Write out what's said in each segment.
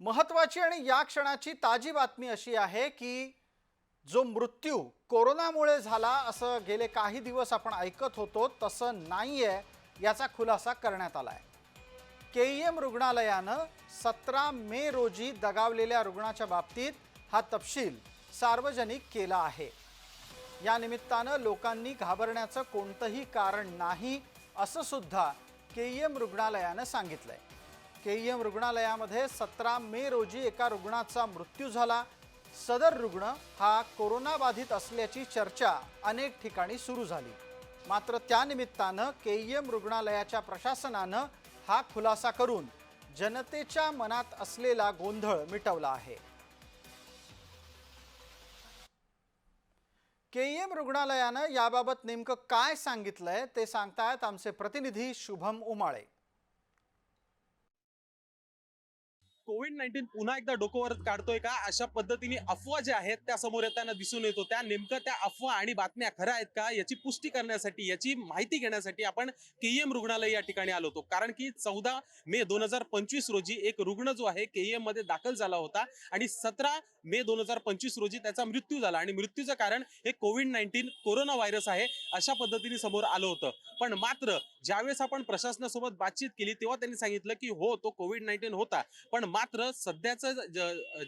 महत्त्वाची आणि या क्षणाची ताजी बातमी अशी आहे की जो मृत्यू कोरोनामुळे झाला असं गेले काही दिवस आपण ऐकत होतो तसं नाही आहे याचा खुलासा करण्यात आला आहे के ई एम रुग्णालयानं सतरा मे रोजी दगावलेल्या रुग्णाच्या बाबतीत हा तपशील सार्वजनिक केला आहे. या निमित्तानं लोकांनी घाबरण्याचं कोणतंही कारण नाही असं सुद्धा के ई एम रुग्णालयानं सांगितलं आहे ई एम रुग्णालयामध्ये सतरा मे रोजी एका रुग्णाचा मृत्यू झाला. सदर रुग्ण हा कोरोनाबाधित असल्याची चर्चा अनेक ठिकाणी सुरू झाली. मात्र त्यानिमित्तानं के ई एम रुग्णालयाच्या प्रशासनानं हा खुलासा करून जनतेच्या मनात असलेला गोंधळ मिटवला आहे. के ई एम रुग्णालयानं याबाबत नेमकं काय सांगितलंय ते सांगतायत आमचे प्रतिनिधी शुभम उमाळे. कोविड नाईन्टीन पुन्हा एकदा डोकोवर काढतोय का? अशा पद्धतीने अफवा ज्या आहेत त्या समोर येताना दिसून येतो. त्या नेमकं त्या अफवा आणि बातम्या खऱ्या आहेत का? याची पुष्टी करण्यासाठी याची माहिती घेण्यासाठी आपण केईएम रुग्णालय या ठिकाणी आलो होतो. कारण की चौदा मे दोन हजार पंचवीस रोजी एक रुग्ण जो आहे केईएममध्ये दाखल झाला होता. आणि सतरा मे दोन हजार पंचवीस रोजी त्याचा मृत्यू झाला. आणि मृत्यूचं कारण हे कोविड नाईन्टीन कोरोना व्हायरस आहे अशा पद्धतीने समोर आलं होतं. पण मात्र ज्यावेळेस आपण प्रशासनासोबत बातचीत केली तेव्हा त्यांनी सांगितलं की हो तो कोविड नाईन्टीन होता. पण मात्र सध्याचं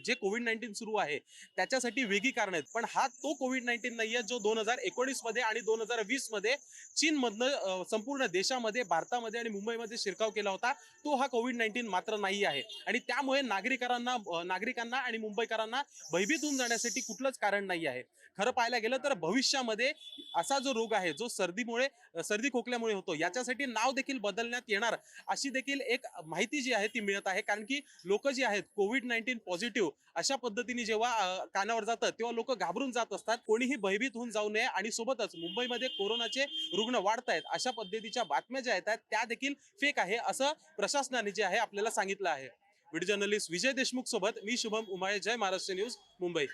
जे कोविड नाईन्टीन सुरू आहे त्याच्यासाठी वेगळी कारण आहेत. पण हा तो कोविड नाईन्टीन नाहीये जो दोन हजार एकोणीसमध्ये आणि दोन हजार वीसमध्ये चीनमधनं संपूर्ण देशामध्ये भारतामध्ये आणि मुंबईमध्ये शिरकाव केला होता तो हा कोविड नाईन्टीन मात्र नाही आहे. आणि त्यामुळे नागरिकांना नागरिकांना आणि मुंबईकरांना भयभीत होऊन जाण्यासाठी कुठलंच कारण नाही आहे. खरं पाहायला गेलं तर भविष्यामध्ये असा जो रोग आहे जो सर्दीमुळे सर्दी खोकल्यामुळे होतो याच्यासाठी नाव देखील बदलण्यात येणार. अशी देखील एक माहिती जी आहे ती मिळत आहे. कारण की लोक जी आहेत कोविड नाईन्टीन पॉझिटिव्ह अशा पद्धतीने जेव्हा कानावर जातात तेव्हा लोक घाबरून जात असतात. कोणीही भयभीत होऊन जाऊ नये आणि सोबतच मुंबईमध्ये कोरोनाचे रुग्ण वाढत आहेत. अशा पद्धतीच्या बातम्या ज्या येतात त्या देखील फेक आहे असं प्रशासनाने जे आहे आपल्याला सांगितलं आहे. व्हिडिओ जर्नलिस्ट विजय देशमुख सोबत मी शुभम उमाळे जय महाराष्ट्र न्यूज मुंबई.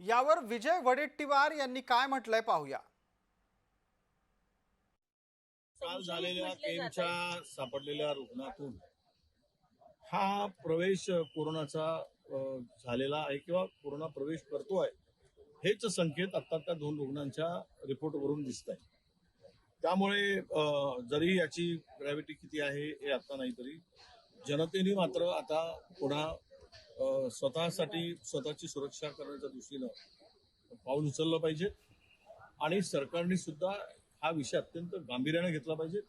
यावर विजय वडेट्टीवार यांनी काय म्हटलंय पाहूया. काल झालेल्या केमच्या सापडलेल्या रुग्णातून हा प्रवेश कोरोनाचा झालेला आहे किंवा कोरोना प्रवेश करतोय हेच संकेत आता त्या दोन रुग्णांच्या रिपोर्टवरून दिसत आहे त्यामुळे जरी याची ग्रॅव्हिटी किती आहे हे आता नाही तरी जनतेने मात्र आता पुन्हा स्वतःसाठी स्वतःची सुरक्षा करण्याच्या दृष्टीनं पाऊल उचललं पाहिजे. आणि सरकारने सुद्धा हा विषय अत्यंत गांभीर्याने घेतला पाहिजे.